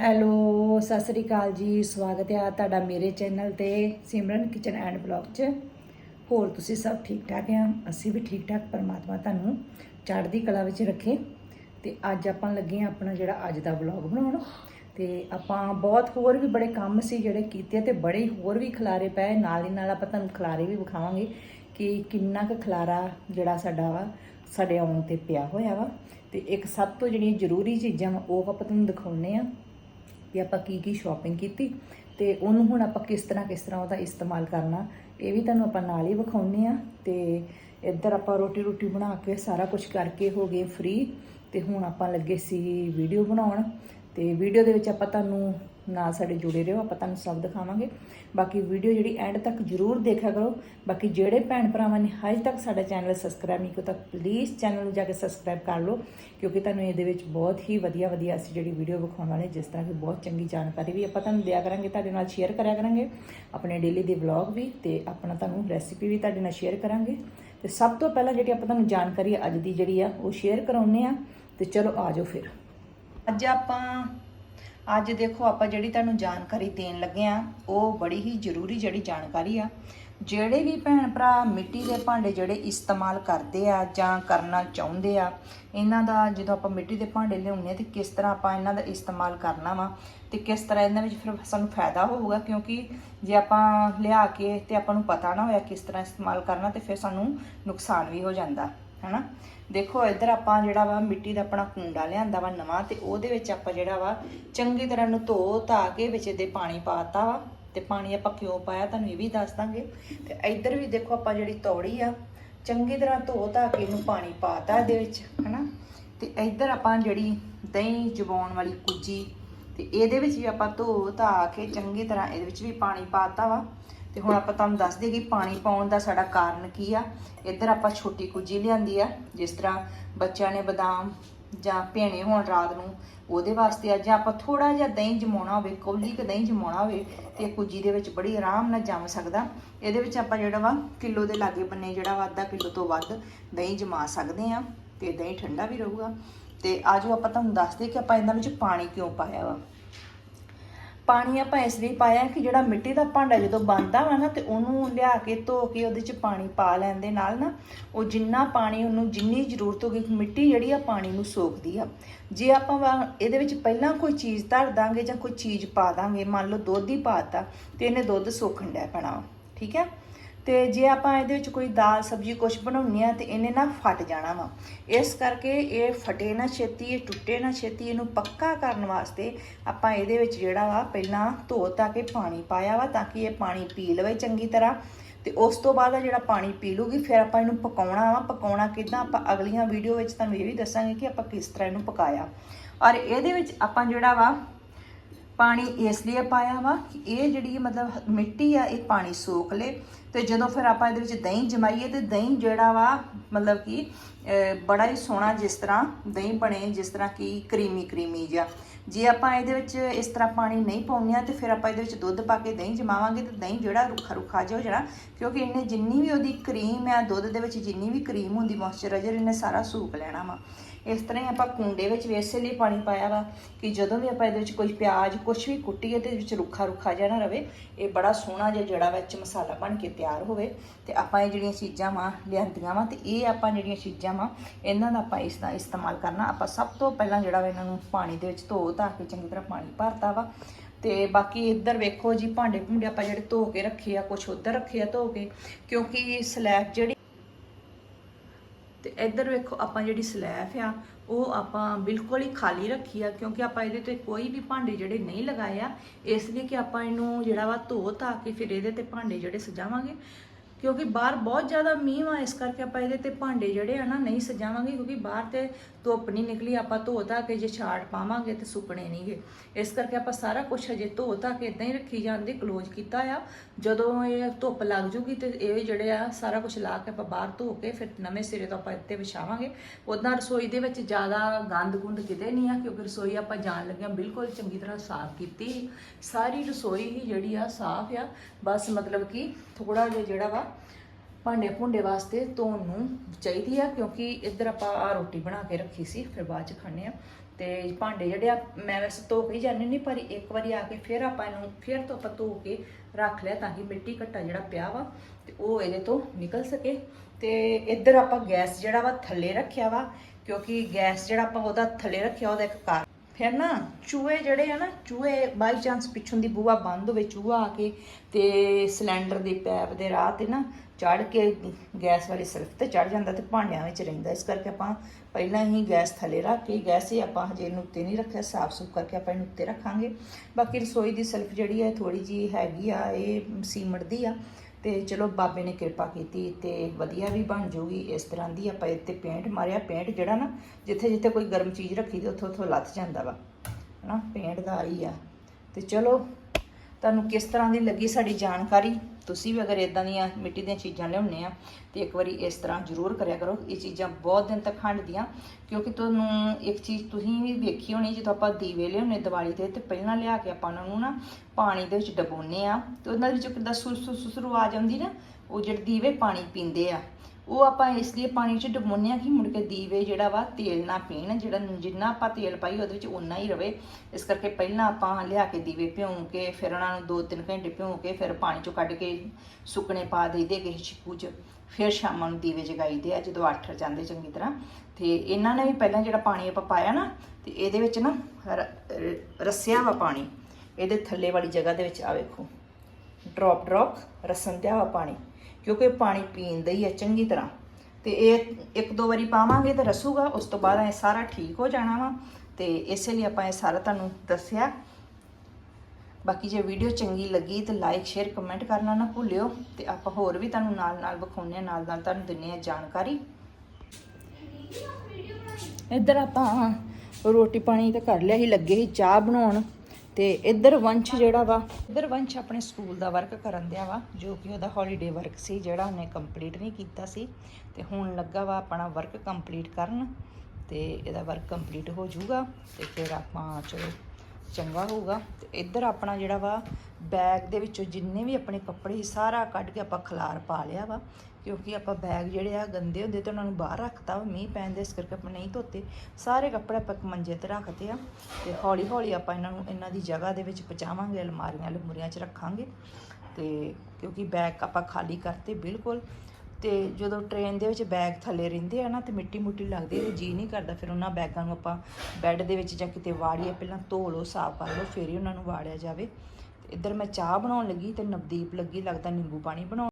Hello, Sat Sri ਅਕਾਲ ਜੀ। ਸਵਾਗਤ ਹੈ ਤੁਹਾਡਾ ਮੇਰੇ ਚੈਨਲ ਤੇ ਸਿਮਰਨ ਕਿਚਨ ਐਂਡ ਬਲੌਗ 'ਚ। ਹੋਰ ਤੁਸੀਂ ਸਭ ਠੀਕ ਠਾਕ ਆ? ਅਸੀਂ ਵੀ ਠੀਕ ਠਾਕ, ਪਰਮਾਤਮਾ ਤੁਹਾਨੂੰ ਚੜ੍ਹਦੀ ਕਲਾ ਵਿੱਚ ਰੱਖੇ। ਤੇ ਅੱਜ ਆਪਾਂ ਲੱਗੇ ਆ ਆਪਣਾ ਜਿਹੜਾ ਅੱਜ ਦਾ ਬਲੌਗ ਬਣਾਉਣ। ਤੇ ਆਪਾਂ ਬਹੁਤ ਹੋਰ ਵੀ ਬੜੇ ਕੰਮ ਸੀ ਜਿਹੜੇ ਕੀਤੇ ਤੇ ਬੜੇ ਹੋਰ ਵੀ ਖਲਾਰੇ ਪਏ। ਨਾਲ ਹੀ ਨਾਲ ਆਪਾਂ ਤੁਹਾਨੂੰ ਖਲਾਰੇ ਵੀ ਵਿਖਾਵਾਂਗੇ ਕਿ ਕਿੰਨਾ ਕੁ ਖਲਾਰਾ ਜਿਹੜਾ ਸਾਡਾ ਵਾ, ਸਾਡੇ ਆਉਣ ਤੇ ਪਿਆ ਹੋਇਆ ਵਾ। ਤੇ ਇੱਕ ਸਭ ਤੋਂ ਜਿਹੜੀਆਂ ਜ਼ਰੂਰੀ ਚੀਜ਼ਾਂ ਵਾ, ਉਹ ਆਪਾਂ ਤੁਹਾਨੂੰ ਦਿਖਾਉਣੇ ਆ ਕਿ ਆਪਾਂ ਕੀ ਕੀ ਸ਼ਾਪਿੰਗ ਕੀਤੀ ਤੇ ਉਹਨੂੰ ਹੁਣ ਆਪਾਂ ਕਿਸ ਤਰ੍ਹਾਂ ਕਿਸ ਤਰ੍ਹਾਂ ਉਹਦਾ ਇਸਤੇਮਾਲ ਕਰਨਾ, ਇਹ ਵੀ ਤੁਹਾਨੂੰ ਆਪਾਂ ਨਾਲ ਹੀ ਵਿਖਾਉਣੇ ਆ ਤੇ ਇੱਧਰ ਆਪਾਂ ਰੋਟੀ ਰੋਟੀ ਬਣਾ ਕੇ ਸਾਰਾ ਕੁਝ ਕਰਕੇ ਹੋ ਗਏ ਫ੍ਰੀ ਤੇ ਹੁਣ ਆਪਾਂ ਲੱਗੇ ਸੀ ਵੀਡੀਓ ਬਣਾਉਣ ਤੇ ਵੀਡੀਓ ਦੇ ਵਿੱਚ ਆਪਾਂ ਤੁਹਾਨੂੰ ਨਾਲ ਸਾਡੇ ਜੁੜੇ ਰਹੋ, ਆਪਾਂ ਤੁਹਾਨੂੰ ਸਭ ਦਿਖਾਵਾਂਗੇ। ਬਾਕੀ ਵੀਡੀਓ ਜਿਹੜੀ ਐਂਡ ਤੱਕ ਜਰੂਰ ਦੇਖਿਆ ਕਰੋ। ਬਾਕੀ ਜਿਹੜੇ ਭੈਣ ਭਰਾਵਾਂ ਨੇ ਹਜੇ ਤੱਕ ਸਾਡਾ ਚੈਨਲ ਸਬਸਕ੍ਰਾਈਬ ਨਹੀਂ ਕੀਤਾ ਪਲੀਜ਼ ਚੈਨਲ ਨੂੰ ਜਾ ਕੇ ਸਬਸਕ੍ਰਾਈਬ ਕਰ ਲਓ, ਕਿਉਂਕਿ ਤੁਹਾਨੂੰ ਇਹਦੇ ਵਿੱਚ ਬਹੁਤ ਹੀ ਵਧੀਆ ਵਧੀਆ ਅਸੀਂ ਜਿਹੜੀ ਵੀਡੀਓ ਵਿਖਾਉਣ ਵਾਲੇ ਜਿਸ ਤਰ੍ਹਾਂ ਕਿ ਬਹੁਤ ਚੰਗੀ ਜਾਣਕਾਰੀ ਵੀ ਆਪਾਂ ਤੁਹਾਨੂੰ ਦਿਆ ਕਰਾਂਗੇ, ਤੁਹਾਡੇ ਨਾਲ ਸ਼ੇਅਰ ਕਰਿਆ ਕਰਾਂਗੇ। ਆਪਣੇ ਡੇਲੀ ਦੇ ਵਲੌਗ ਵੀ ਤੇ ਆਪਣਾ ਤੁਹਾਨੂੰ ਰੈਸਿਪੀ ਵੀ ਤੁਹਾਡੇ ਨਾਲ ਸ਼ੇਅਰ ਕਰਾਂਗੇ। ਤੇ ਸਭ ਤੋਂ ਪਹਿਲਾਂ ਜਿਹੜੀ ਆਪਾਂ ਤੁਹਾਨੂੰ ਜਾਣਕਾਰੀ ਅੱਜ ਦੀ ਜਿਹੜੀ ਆ, ਉਹ ਸ਼ੇਅਰ ਕਰਾਉਨੇ ਆ ਤੇ ਚਲੋ ਆ ਜਾਓ ਫਿਰ। ਅੱਜ ਆਪਾਂ ਅੱਜ ਦੇਖੋ ਆਪਾਂ ਜਿਹੜੀ ਤੁਹਾਨੂੰ ਜਾਣਕਾਰੀ ਦੇਣ ਲੱਗੇ ਆ ਉਹ ਬੜੀ ਹੀ ਜ਼ਰੂਰੀ ਜਿਹੜੀ ਜਾਣਕਾਰੀ ਆ। ਜਿਹੜੇ ਵੀ ਭੈਣ ਭਰਾ ਮਿੱਟੀ ਦੇ ਭਾਂਡੇ ਜਿਹੜੇ ਇਸਤੇਮਾਲ ਕਰਦੇ ਆ ਜਾਂ ਕਰਨਾ ਚਾਹੁੰਦੇ ਆ, ਇਹਨਾਂ ਦਾ ਜਦੋਂ ਆਪਾਂ ਮਿੱਟੀ ਦੇ ਭਾਂਡੇ ਲਿਆਉਂਦੇ ਆ ਤੇ ਕਿਸ ਤਰ੍ਹਾਂ ਆਪਾਂ ਇਹਨਾਂ ਦਾ ਇਸਤੇਮਾਲ ਕਰਨਾ ਵਾ ਤੇ ਕਿਸ ਤਰ੍ਹਾਂ ਇਹਨਾਂ ਵਿੱਚ ਫਿਰ ਸਾਨੂੰ ਫਾਇਦਾ ਹੋਊਗਾ, ਕਿਉਂਕਿ ਜੇ ਆਪਾਂ ਲਿਆ ਕੇ ਤੇ ਆਪਾਂ ਨੂੰ ਪਤਾ ਨਾ ਹੋਇਆ ਕਿਸ ਤਰ੍ਹਾਂ ਇਸਤੇਮਾਲ ਕਰਨਾ ਤੇ ਫਿਰ ਸਾਨੂੰ ਨੁਕਸਾਨ ਵੀ ਹੋ ਜਾਂਦਾ। ਹੈਨਾ? ਦੇਖੋ, ਇੱਧਰ ਆਪਾਂ ਜਿਹੜਾ ਵਾ ਮਿੱਟੀ ਦਾ ਆਪਣਾ ਕੁੰਡਾ ਲਿਆਂਦਾ ਵਾ ਨਵਾਂ ਤੇ ਉਹਦੇ ਵਿੱਚ ਆਪਾਂ ਜਿਹੜਾ ਵਾ ਚੰਗੀ ਤਰ੍ਹਾਂ ਨੂੰ ਧੋ ਧਾ ਕੇ ਵਿੱਚ ਇਹਦੇ ਪਾਣੀ ਪਾਤਾ ਵਾ ਤੇ ਪਾਣੀ ਆਪਾਂ ਕਿਉਂ ਪਾਇਆ ਤੁਹਾਨੂੰ ਇਹ ਵੀ ਦੱਸ ਦਾਂਗੇ। ਤੇ ਇੱਧਰ ਵੀ ਦੇਖੋ ਆਪਾਂ ਜਿਹੜੀ ਤੌੜੀ ਆ, ਚੰਗੀ ਤਰ੍ਹਾਂ ਧੋ ਧਾ ਕੇ ਇਹਨੂੰ ਪਾਣੀ ਪਾਤਾ ਇਹਦੇ ਵਿੱਚ, ਹਨਾ? ਤੇ ਇੱਧਰ ਆਪਾਂ ਜਿਹੜੀ ਦਹੀਂ ਜਵਾਉਣ ਵਾਲੀ ਕੁੱਜੀ ਤੇ ਇਹਦੇ ਵਿੱਚ ਵੀ ਆਪਾਂ ਧੋ ਧਾ ਕੇ ਚੰਗੀ ਤਰ੍ਹਾਂ ਇਹਦੇ ਵਿੱਚ ਵੀ ਪਾਣੀ ਪਾਤਾ ਵਾ। ਤੇ ਹੁਣ ਆਪਾਂ ਤੁਹਾਨੂੰ ਦੱਸ ਦਈਏ ਕਿ ਪਾਣੀ ਪਾਉਣ ਦਾ ਸਾਡਾ ਕਾਰਨ ਕੀ ਆ। ਇੱਧਰ ਆਪਾਂ ਛੋਟੀ ਕੁਜੀ ਲਿਆਂਦੀ ਆ, ਜਿਸ ਤਰ੍ਹਾਂ ਬੱਚਿਆਂ ਨੇ ਬਦਾਮ ਜਾਂ ਭੇਣੇ ਹੋਣ ਰਾਤ ਨੂੰ, ਉਹਦੇ ਵਾਸਤੇ ਅੱਜ ਆਪਾਂ ਥੋੜਾ ਜਿਹਾ ਦਹੀਂ ਜਮਾਉਣਾ ਹੋਵੇ, ਕੌਲੀ ਕ ਦਹੀਂ ਜਮਾਉਣਾ ਹੋਵੇ, ਤੇ ਕੁਜੀ ਦੇ ਵਿੱਚ ਬੜੀ ਆਰਾਮ ਨਾਲ ਜੰਮ ਸਕਦਾ। ਇਹਦੇ ਵਿੱਚ ਆਪਾਂ ਜਿਹੜਾ ਵਾ ਕਿਲੋ ਦੇ ਲਾਗੇ ਬੰਨੇ ਜਿਹੜਾ ਵਾ ਅੱਧਾ ਕਿਲੋ ਤੋਂ ਵੱਧ ਦਹੀਂ ਜਮਾ ਸਕਦੇ ਆ ਤੇ ਦਹੀਂ ਠੰਡਾ ਵੀ ਰਹੂਗਾ। ਤੇ ਆਜੋ ਆਪਾਂ ਤੁਹਾਨੂੰ ਦੱਸਦੇ ਕਿ ਆਪਾਂ ਇਹਨਾਂ ਵਿੱਚ ਪਾਣੀ ਕਿਉਂ ਪਾਇਆ ਵਾ। ਪਾਣੀ ਆਪਾਂ ਇਸ ਲਈ ਪਾਇਆ ਕਿ ਜਿਹੜਾ ਮਿੱਟੀ ਦਾ ਭਾਂਡਾ ਜਦੋਂ ਬਣਦਾ ਵਾ ਨਾ ਤੇ ਉਹਨੂੰ ਲਿਆ ਕੇ ਧੋ ਕੇ ਉਹਦੇ ਚ ਪਾਣੀ ਪਾ ਲੈਣ ਦੇ ਨਾਲ ਨਾ, ਉਹ ਜਿੰਨਾ ਪਾਣੀ ਉਹਨੂੰ ਜਿੰਨੀ ਜ਼ਰੂਰਤ ਹੋਗੀ ਮਿੱਟੀ ਜਿਹੜੀ ਆ ਪਾਣੀ ਨੂੰ ਸੋਖਦੀ ਆ। ਜੇ ਆਪਾਂ ਵਾ- ਇਹਦੇ ਵਿੱਚ ਪਹਿਲਾਂ ਕੋਈ ਚੀਜ਼ ਧਰ ਦਾਂਗੇ ਜਾਂ ਕੋਈ ਚੀਜ਼ ਪਾ ਦਾਂਗੇ, ਮੰਨ ਲਓ ਦੁੱਧ ਹੀ ਪਾਤਾ ਤੇ ਇਹਨੇ ਦੁੱਧ ਸੋਖਣ ਡੈ ਪੈਣਾ ਠੀਕ ਹੈ ਤੇ ਜੇ ਆਪਾਂ ਇਹਦੇ ਵਿੱਚ ਕੋਈ ਦਾਲ, ਸਬਜ਼ੀ ਕੁਝ ਬਣਾਉਣੀ ਆ ਤੇ ਇਹਨੇ ਨਾ ਫਟ ਜਾਣਾ ਵਾ। ਇਸ ਕਰਕੇ ਇਹ ਫਟੇ ਨਾ ਛੇਤੀ, ਇਹ ਟੁੱਟੇ ਨਾ ਛੇਤੀ, ਇਹਨੂੰ ਪੱਕਾ ਕਰਨ ਵਾਸਤੇ ਆਪਾਂ ਇਹਦੇ ਵਿੱਚ ਜਿਹੜਾ ਵਾ ਪਹਿਲਾਂ ਧੋ ਧਾ ਕੇ ਪਾਣੀ ਪਾਇਆ ਵਾ ਤਾਂ ਕਿ ਇਹ ਪਾਣੀ ਪੀ ਲਵੇ ਚੰਗੀ ਤਰ੍ਹਾਂ। ਤੇ ਉਸ ਤੋਂ ਬਾਅਦ ਜਿਹੜਾ ਪਾਣੀ ਪੀ ਲੂਗੀ, ਫਿਰ ਆਪਾਂ ਇਹਨੂੰ ਪਕਾਉਣਾ ਵਾ। ਪਕਾਉਣਾ ਕਿਦਾਂ? ਆਪਾਂ ਅਗਲੀਆਂ ਵੀਡੀਓ ਵਿੱਚ ਤੁਹਾਨੂੰ ਇਹ ਵੀ ਦੱਸਾਂਗੇ ਕਿ ਆਪਾਂ ਕਿਸ ਤਰ੍ਹਾਂ ਇਹਨੂੰ ਪਕਾਇਆ। ਔਰ ਇਹਦੇ ਵਿੱਚ ਆਪਾਂ ਜਿਹੜਾ ਵਾ ਪਾਣੀ ਇਸ ਲਈ ਪਾਇਆ ਵਾ ਕਿ ਇਹ ਜਿਹੜੀ ਮਤਲਬ ਮਿੱਟੀ ਆ, ਇਹ ਪਾਣੀ ਸੋਖ ਲੇ। ਤੇ ਜਦੋਂ ਫਿਰ ਆਪਾਂ ਇਹਦੇ ਵਿੱਚ ਦਹੀਂ ਜਮਾਈਏ ਤੇ ਦਹੀਂ ਜਿਹੜਾ ਵਾ, ਮਤਲਬ ਕਿ ਬੜਾ ਹੀ ਸੋਹਣਾ ਜਿਸ ਤਰ੍ਹਾਂ ਦਹੀਂ ਬਣੇ, ਜਿਸ ਤਰ੍ਹਾਂ ਕਿ ਕਰੀਮੀ ਕਰੀਮੀ ਜਿਹਾ। ਜੇ ਆਪਾਂ ਇਹਦੇ ਵਿੱਚ ਇਸ ਤਰ੍ਹਾਂ ਪਾਣੀ ਨਹੀਂ ਪਾਉਂਦੇ ਆ ਤੇ ਫਿਰ ਆਪਾਂ ਇਹਦੇ ਵਿੱਚ ਦੁੱਧ ਪਾ ਕੇ ਦਹੀਂ ਜਮਾਵਾਂਗੇ ਤੇ ਦਹੀਂ ਜਿਹੜਾ ਰੁੱਖਾ ਰੁੱਖਾ ਜਿਹਾ ਹੋ ਜਾਣਾ। ਕਿਉਂਕਿ ਇਹਨੇ ਜਿੰਨੀ ਵੀ ਉਹਦੀ ਕਰੀਮ ਆ, ਦੁੱਧ ਦੇ ਵਿੱਚ ਜਿੰਨੀ ਵੀ ਕਰੀਮ ਹੁੰਦੀ ਮੋਇਸਚਰਾਈਜ਼ਰ ਇਹਨੇ ਸਾਰਾ ਸੂਕ ਲੈਣਾ ਵਾ। ਇਸ ਤਰ੍ਹਾਂ ਹੀ ਆਪਾਂ ਕੁੰਡੇ ਵਿੱਚ ਵੀ ਲਈ ਪਾਣੀ ਪਾਇਆ ਵਾ ਕਿ ਜਦੋਂ ਵੀ ਆਪਾਂ ਇਹਦੇ ਵਿੱਚ ਕੋਈ ਪਿਆਜ਼ ਕੁਝ ਵੀ ਕੁੱਟੀਏ ਤੇ ਵਿੱਚ ਰੁੱਖਾ ਰੁੱਖਾ ਜਿਹਾ ਨਾ ਰਵੇ, ਇਹ ਬੜਾ ਸੋਹਣਾ ਜਿਹਾ ਜਿਹੜਾ ਵਿੱਚ ਮਸਾਲਾ ਬਣ ਕੇ ਤਿਆਰ ਤਿਆਰ ਹੋਵੇ ਤੇ ਆਪਾਂ ਇਹ ਜਿਹੜੀਆਂ ਚੀਜ਼ਾਂ ਵਾ, ਲਿਆਂਦੀਆਂ ਵਾ ਤੇ ਇਹ ਆਪਾਂ ਜਿਹੜੀਆਂ ਚੀਜ਼ਾਂ ਵਾ, ਇਹਨਾਂ ਦਾ ਆਪਾਂ ਇਸ ਦਾ ਇਸਤੇਮਾਲ ਕਰਨਾ। ਆਪਾਂ ਸਭ ਤੋਂ ਪਹਿਲਾਂ ਜਿਹੜਾ ਵਾ ਇਹਨਾਂ ਨੂੰ ਪਾਣੀ ਦੇ ਵਿੱਚ ਧੋ ਧਾ ਕੇ ਚੰਗੀ ਤਰ੍ਹਾਂ ਪਾਣੀ ਭਰਤਾ ਵਾ ਤੇ ਬਾਕੀ ਇੱਧਰ ਵੇਖੋ ਜੀ ਭਾਂਡੇ ਭੁੰਡੇ ਆਪਾਂ ਜਿਹੜੇ ਧੋ ਕੇ ਰੱਖੇ ਆ ਕੁਝ ਉੱਧਰ ਰੱਖੇ ਆ ਧੋ ਕੇ, ਕਿਉਂਕਿ ਸਲੈਬ ਜਿਹੜੀ ਇੱਧਰ ਵੇਖੋ, ਆਪਾਂ ਜਿਹੜੀ ਸਲੈਫ ਆ, ਉਹ ਆਪਾਂ ਬਿਲਕੁਲ ਹੀ ਖਾਲੀ ਰੱਖੀ ਆ, ਕਿਉਂਕਿ ਆਪਾਂ ਇਹਦੇ ਤੇ ਕੋਈ ਵੀ ਭਾਂਡੇ ਜਿਹੜੇ ਨਹੀਂ ਲਗਾਏ ਆ, ਇਸ ਲਈ ਕਿ ਆਪਾਂ ਇਹਨੂੰ ਜਿਹੜਾ ਵਾ ਧੋ ਧਾ ਕੇ ਫਿਰ ਇਹਦੇ ਤੇ ਭਾਂਡੇ ਜਿਹੜੇ ਸਜਾਵਾਂਗੇ। ਕਿਉਂਕਿ ਬਾਹਰ ਬਹੁਤ ਜ਼ਿਆਦਾ ਮੀਂਹ ਆ ਇਸ ਕਰਕੇ ਆਪਾਂ ਇਹਦੇ ਤੇ ਭਾਂਡੇ ਜਿਹੜੇ ਆ ਨਾ ਨਹੀਂ ਸਜਾਵਾਂਗੇ, ਕਿਉਂਕਿ ਬਾਹਰ ਤੇ ਧੁੱਪ ਨਹੀਂ ਨਿਕਲੀ, ਆਪਾਂ ਧੋ ਧਾ ਕੇ ਜੇ ਛਾੜ ਪਾਵਾਂਗੇ ਤੇ ਸੁੱਕਣੇ ਨਹੀਂਗੇ। ਇਸ ਕਰਕੇ ਆਪਾਂ ਸਾਰਾ ਕੁਝ ਹਜੇ ਧੋ ਧਾ ਕੇ ਇਦਾਂ ਹੀ ਰੱਖੀ ਜਾਂਦੇ ਕਲੋਜ਼ ਕੀਤਾ ਆ। ਜਦੋਂ ਇਹ ਧੁੱਪ ਲੱਗ ਜੂਗੀ ਤੇ ਇਹ ਜਿਹੜੇ ਆ ਸਾਰਾ ਕੁਝ ਲਾ ਕੇ ਆਪਾਂ ਬਾਹਰ ਧੋ ਕੇ ਫਿਰ ਨਵੇਂ ਸਿਰੇ ਤੋਂ ਆਪਾਂ ਇੱਥੇ ਵਿਛਾਵਾਂਗੇ। ਉਦਾਂ ਰਸੋਈ ਦੇ ਵਿੱਚ ਜ਼ਿਆਦਾ ਗੰਦ ਗੁੰਦ ਕਿਤੇ ਨਹੀਂ ਆ, ਕਿਉਂਕਿ ਰਸੋਈ ਆਪਾਂ ਜਾਣ ਲੱਗਿਆ ਬਿਲਕੁਲ ਚੰਗੀ ਤਰ੍ਹਾਂ ਸਾਫ਼ ਕੀਤੀ। ਸਾਰੀ ਰਸੋਈ ਹੀ ਜਿਹੜੀ ਆ ਸਾਫ਼ ਆ। ਬਸ ਮਤਲਬ ਕਿ ਥੋੜਾ ਜਿਹਾ ਜਿਹੜਾ ਵਾ ਭਾਂਡੇ ਭੁੰਡੇ ਵਾਸਤੇ ਧੋਣ ਨੂੰ ਚਾਹੀਦੀ ਆ, ਕਿਉਂਕਿ ਇੱਧਰ ਆਪਾਂ ਆ ਰੋਟੀ ਬਣਾ ਕੇ ਰੱਖੀ ਸੀ, ਫਿਰ ਬਾਅਦ ਚ ਖਾਣੇ ਆ। ਤੇ ਭਾਂਡੇ ਜਿਹੜੇ ਆ, ਮੈਂ ਵੈਸੇ ਧੋ ਕੇ ਹੀ ਜਾਂਦੀ ਨਹੀਂ ਪਰ ਇੱਕ ਵਾਰੀ ਆ ਕੇ ਫਿਰ ਆਪਾਂ ਇਹਨੂੰ ਫਿਰ ਤੋਂ ਆਪਾਂ ਧੋ ਕੇ ਰੱਖ ਲਿਆ ਤਾਂ ਕਿ ਮਿੱਟੀ ਘੱਟਾ ਜਿਹੜਾ ਪਿਆ ਵਾ, ਤੇ ਉਹ ਇਹਦੇ ਤੋਂ ਨਿਕਲ ਸਕੇ। ਤੇ ਇੱਧਰ ਆਪਾਂ ਗੈਸ ਜਿਹੜਾ ਵਾ ਥੱਲੇ ਰੱਖਿਆ ਵਾ, ਕਿਉਂਕਿ ਗੈਸ ਜਿਹੜਾ ਆਪਾਂ ਉਹਦਾ ਥੱਲੇ ਰੱਖਿਆ, ਉਹਦਾ ਇੱਕ ਕਾਰਨ ਫਿਰ ਨਾ ਚੂਹੇ ਜਿਹੜੇ ਆ ਨਾ, ਚੂਹੇ ਬਾਈ ਚਾਂਸ ਪਿੱਛੋਂ ਦੀ ਬੂਹਾ ਬੰਦ ਹੋਵੇ, ਚੂਹਾ ਆ ਕੇ ਤੇ ਸਿਲੰਡਰ ਦੀ ਪੈਪ ਦੇ ਰਾਹ ਤੇ ਨਾ ਚੜ ਕੇ ਗੈਸ ਵਾਲੀ ਸਲਫ ਤੇ ਚੜ ਜਾਂਦਾ ਤੇ ਭਾਂਡਿਆਂ ਵਿੱਚ ਰਹਿੰਦਾ। ਇਸ ਕਰਕੇ ਆਪਾਂ ਪਹਿਲਾਂ ਹੀ ਗੈਸ ਥੱਲੇ ਰੱਖ ਕੇ, ਗੈਸ ਹੀ ਆਪਾਂ ਹਜੇ ਇਹਨੂੰ ਉੱਤੇ ਨਹੀਂ ਰੱਖਿਆ ਸਾਫ਼ ਸੁਥਰਾ ਕਰਕੇ ਆਪਾਂ ਇਹਨੂੰ ਉੱਤੇ ਰੱਖਾਂਗੇ। ਬਾਕੀ ਰਸੋਈ ਦੀ ਸਲਫ ਜਿਹੜੀ ਹੈ ਥੋੜੀ ਜੀ ਹੈਗੀ ਆ, ਇਹ ਸੀਮਟ ਦੀ ਆ। ਤੇ ਚਲੋ ਬਾਬੇ ਨੇ ਕਿਰਪਾ ਕੀਤੀ ਤੇ ਵਧੀਆ ਵੀ ਬਣ ਜੂਗੀ, ਇਸ ਤਰ੍ਹਾਂ ਦੀ ਆਪਾਂ ਇੱਥੇ ਪੇਂਟ ਮਾਰਿਆ, ਪੇਂਟ ਜਿਹੜਾ ਨਾ ਜਿੱਥੇ ਜਿੱਥੇ ਕੋਈ ਗਰਮ ਚੀਜ਼ ਰੱਖੀ ਤੇ ਉੱਥੋਂ ਉੱਥੋਂ ਲੱਥ ਜਾਂਦਾ ਵਾ, ਹਨਾ, ਪੇਂਟ ਦਾ ਹੀ ਆ। ਤੇ ਚਲੋ, ਤੁਹਾਨੂੰ ਕਿਸ ਤਰ੍ਹਾਂ ਦੀ ਲੱਗੀ ਸਾਡੀ ਜਾਣਕਾਰੀ? ਤੁਸੀਂ ਵੀ ਅਗਰ ਇਦਾਂ ਦੀਆਂ ਮਿੱਟੀ ਦੀਆਂ ਚੀਜ਼ਾਂ ਲਿਆਉਂਦੇ ਆ, ਤੇ ਇੱਕ ਵਾਰੀ ਇਸ ਤਰ੍ਹਾਂ ਜ਼ਰੂਰ ਕਰਿਆ ਕਰੋ। ਇਹ ਚੀਜ਼ਾਂ ਬਹੁਤ ਦਿਨ ਤੱਕ ਹੰਡਦੀਆਂ ਕਿਉਂਕਿ ਤੁਹਾਨੂੰ ਇੱਕ ਚੀਜ਼ ਤੁਸੀਂ ਵੀ ਵੇਖੀ ਹੋਣੀ, ਜਦੋਂ ਆਪਾਂ ਦੀਵੇ ਲਿਆਉਂਦੇ ਦੀਵਾਲੀ ਤੇ ਤੇ ਪਹਿਲਾਂ ਲਿਆ ਕੇ ਆਪਾਂ ਉਹਨਾਂ ਨੂੰ ਨਾ ਪਾਣੀ ਦੇ ਵਿੱਚ ਡਬੋਨੇ ਆ, ਤੇ ਉਹਨਾਂ ਦੇ ਵਿੱਚੋਂ ਕਿੱਦਾਂ ਸੁਰ ਸੁਰ ਆਵਾਜ਼ ਆਉਂਦੀ ਨਾ, ਉਹ ਜਿਹੜੇ ਦੀਵੇ ਪਾਣੀ ਪੀਂਦੇ ਆ ਉਹ ਆਪਾਂ ਇਸ ਲਈ ਪਾਣੀ 'ਚ ਡਬੋਨੇ ਆ ਕਿ ਮੁੜ ਕੇ ਦੀਵੇ ਜਿਹੜਾ ਵਾ ਤੇਲ ਨਾ ਪੀਣ, ਜਿਹੜਾ ਜਿੰਨਾ ਆਪਾਂ ਤੇਲ ਪਾਈ ਉਹਦੇ ਵਿੱਚ ਉਨਾ ਹੀ ਰਵੇ। ਇਸ ਕਰਕੇ ਪਹਿਲਾਂ ਆਪਾਂ ਲਿਆ ਕੇ ਦੀਵੇ ਭਿਉਂ ਕੇ, ਫਿਰ ਉਹਨਾਂ ਨੂੰ 2-3 ਘੰਟੇ ਭਿਉਂ ਕੇ, ਫਿਰ ਪਾਣੀ 'ਚੋਂ ਕੱਢ ਕੇ ਸੁੱਕਣੇ ਪਾ ਦੇਈਦੇ ਕਿਸੇ ਛਿੱਕੂ 'ਚ। ਫਿਰ ਸ਼ਾਮਾਂ ਨੂੰ ਦੀਵੇ ਜਗਾਈਦੇ ਆ ਜਦੋਂ ਆਠਰ ਜਾਂਦੇ ਚੰਗੀ ਤਰ੍ਹਾਂ। ਤੇ ਇਹਨਾਂ ਨੇ ਵੀ ਪਹਿਲਾਂ ਜਿਹੜਾ ਪਾਣੀ ਆਪਾਂ ਪਾਇਆ ਨਾ, ਤੇ ਇਹਦੇ ਵਿੱਚ ਨਾ ਰ- ਰੱਸਿਆ ਵਾ ਪਾਣੀ। ਇਹਦੇ ਥੱਲੇ ਵਾਲੀ ਜਗ੍ਹਾ ਦੇ ਵਿੱਚ ਆ ਵੇਖੋ। ਡ੍ਰੌਪ ਡ੍ਰੌਪ ਰਸਨ ਦਿਆ ਵਾ ਪਾਣੀ। ਕਿਉਂਕਿ ਪਾਣੀ ਪੀਣ ਦਾ ਹੀ ਹੈ, ਚੰਗੀ ਤਰ੍ਹਾਂ। ਤੇ ਇਹ ਇੱਕ ਦੋ ਵਾਰੀ ਪਾਵਾਂਗੇ ਤਾਂ ਰਸੂਗਾ, ਉਸ ਤੋਂ ਬਾਅਦ ਇਹ ਸਾਰਾ ਠੀਕ ਹੋ ਜਾਣਾ ਵਾ। ਤੇ ਇਸੇ ਲਈ ਆਪਾਂ ਇਹ ਸਾਰਾ ਤੁਹਾਨੂੰ ਦੱਸਿਆ। ਬਾਕੀ ਜੇ ਵੀਡੀਓ ਚੰਗੀ ਲੱਗੀ ਤੇ ਲਾਈਕ, ਸ਼ੇਅਰ, ਕਮੈਂਟ ਕਰਨਾ ਨਾ ਭੁੱਲਿਓ। ਤੇ ਆਪਾਂ ਹੋਰ ਵੀ ਤੁਹਾਨੂੰ ਨਾਲ ਨਾਲ ਵਿਖਾਉਂਦੇ ਆ ਨਾਲ ਨਾਲ ਤੁਹਾਨੂੰ ਦਿੰਨੇ ਆ ਜਾਣਕਾਰੀ। ਇੱਧਰ ਆਪਾਂ ਰੋਟੀ ਪਾਣੀ ਤਾਂ ਕਰ ਲਿਆ ਹੀ ਲੱਗੇ ਸੀ ਚਾਹ ਬਣਾਉਣ। ਤੇ ਇੱਧਰ ਵੰਸ਼ ਜਿਹੜਾ ਵਾ, ਇੱਧਰ ਵੰਸ਼ ਆਪਣੇ ਸਕੂਲ ਦਾ ਵਰਕ ਕਰਨ ਦਿਆ ਵਾ, ਜੋ ਕਿ ਉਹਦਾ ਹੌਲੀਡੇ ਵਰਕ ਸੀ, ਜਿਹੜਾ ਉਹਨੇ ਕੰਪਲੀਟ ਨਹੀਂ ਕੀਤਾ ਸੀ। ਤੇ ਹੁਣ ਲੱਗਾ ਵਾ ਆਪਣਾ ਵਰਕ ਕੰਪਲੀਟ ਕਰਨ ਤੇ ਇਹਦਾ ਵਰਕ ਕੰਪਲੀਟ ਹੋ ਜਾਊਗਾ ਤੇ ਫਿਰ ਆਪਾਂ ਚਲੋ ਚੰਗਾ ਹੋਊਗਾ। ਤੇ ਇੱਧਰ ਆਪਣਾ ਜਿਹੜਾ ਵਾ ਬੈਗ ਦੇ ਵਿੱਚੋਂ ਜਿੰਨੇ ਵੀ ਆਪਣੇ ਕੱਪੜੇ ਸੀ, ਸਾਰਾ ਕੱਢ ਕੇ ਆਪਾਂ ਖਲਾਰ ਪਾ ਲਿਆ ਵਾ। ਕਿਉਂਕਿ ਆਪਾਂ ਬੈਗ ਜਿਹੜੇ ਆ, ਗੰਦੇ ਹੁੰਦੇ ਤੇ ਉਹਨਾਂ ਨੂੰ ਬਾਹਰ ਰੱਖਤਾ ਵਾ, ਮੀਂਹ ਪੈਣ ਦੇ ਇਸ ਕਰਕੇ ਆਪਾਂ ਨਹੀਂ ਧੋਤੇ। ਸਾਰੇ ਕੱਪੜੇ ਆਪਾਂ ਮੰਜੇ ਤੇ ਰੱਖਦੇ ਆ। ਤੇ ਹੌਲੀ ਹੌਲੀ ਆਪਾਂ ਇਹਨਾਂ ਨੂੰ, ਇਹਨਾਂ ਦੀ ਜਗ੍ਹਾ ਦੇ ਵਿੱਚ ਪਹੁੰਚਾਵਾਂਗੇ ਅਲਮਾਰੀਆਂ ਲਮੂਰੀਆਂ 'ਚ ਰੱਖਾਂਗੇ। ਤੇ ਕਿਉਂਕਿ ਬੈਗ ਆਪਾਂ ਖਾਲੀ ਕਰਤੇ ਬਿਲਕੁਲ। ਤੇ ਜਦੋਂ ਟ੍ਰੇਨ ਦੇ ਵਿੱਚ ਬੈਗ ਥੱਲੇ ਰਹਿੰਦੇ ਆ ਨਾ ਤੇ ਮਿੱਟੀ ਮੁੱਟੀ ਲੱਗਦੀ ਤੇ ਜੀ ਨਹੀਂ ਕਰਦਾ, ਫਿਰ ਉਹਨਾਂ ਬੈਗਾਂ ਨੂੰ ਆਪਾਂ ਬੈੱਡ ਦੇ ਵਿੱਚ ਜਾਂ ਕਿਤੇ ਵਾੜੀਏ, ਪਹਿਲਾਂ ਧੋ ਲਓ, ਸਾਫ਼ ਕਰ ਲਓ, ਫਿਰ ਹੀ ਉਹਨਾਂ ਨੂੰ ਵਾੜਿਆ ਜਾਵੇ। ਤੇ ਇੱਧਰ ਮੈਂ ਚਾਹ ਬਣਾਉਣ ਲੱਗੀ ਤੇ ਨਵਦੀਪ ਲੱਗੀ, ਲੱਗਦਾ ਨਿੰਬੂ ਪਾਣੀ ਬਣਾਉਣ।